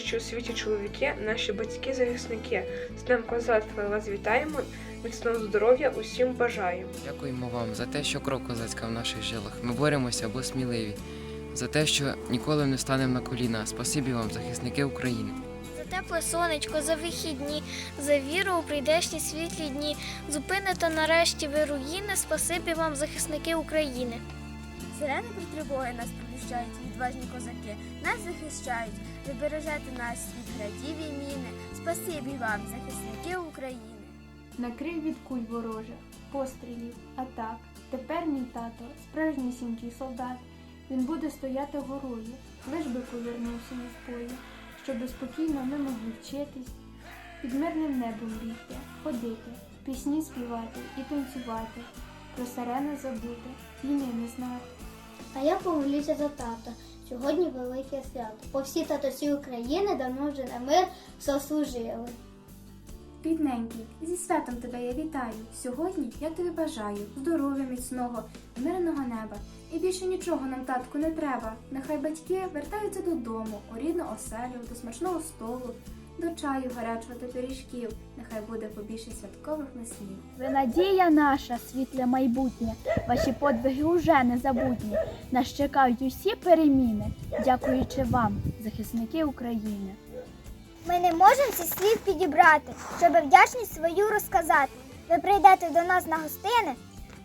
найкращі у світі чоловіки, наші батьки-захисники. З Днем козацтва вас вітаємо, міцного здоров'я усім бажаємо. Дякуємо вам за те, що кров козацька в наших жилах. Ми боремося, бо сміливі. За те, що ніколи не станемо на коліна. Спасибі вам, захисники України. За тепле сонечко, за вихідні, за віру у прийдешні світлі дні. Зупините нарешті ви руїни, спасибі вам, захисники України. Сирени про тривоги нас сповіщають, відважні козаки нас захищають. Ви бережете нас від градів і міни. Спасибі вам, захисники України. Накрив від куль ворожих, пострілів, атак. Тепер мій тато, справжній справжнісінький солдат. Він буде стояти горою, лиш би повернувся із бою, щоби спокійно ми могли вчитись, під мирним небом бігти, ходити, пісні співати і танцювати, про сирени забути, війни не знати. А я помолюся за тата. Сьогодні велике свято. По всі татусі України давно вже на мир заслужили. Бідненький, зі святом тебе я вітаю. Сьогодні я тобі бажаю здоров'я міцного, мирного неба. І більше нічого нам, татку, не треба. Нехай батьки вертаються додому, у рідну оселю, до смачного столу, до чаю гарячого та пиріжків. Нехай буде побільше святкових наснів. Ви надія наша, світле майбутнє, ваші подвиги уже незабутні. Нас чекають усі переміни, дякуючи вам, захисники України. Ми не можемо всі слів підібрати, щоб вдячність свою розказати. Ви прийдете до нас на гостини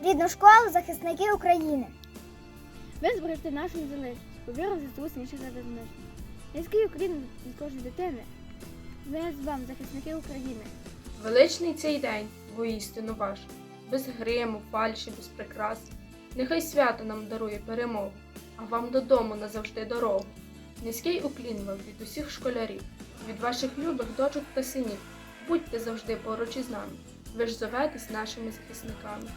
рідну школу захисники України. Ви зберегти нашу незалежність, повірив ЗСУ інших незалежність. Низький Україну від кожної дитини. З вами, захисники України. Величний цей день, воістину ваш, без гриму, фальші, без прикрас. Нехай свято нам дарує перемогу, а вам додому назавжди дорогу. Низький уклін вам від усіх школярів, від ваших любих дочок та синів. Будьте завжди поруч із нами. Ви ж зоветесь нашими захисниками.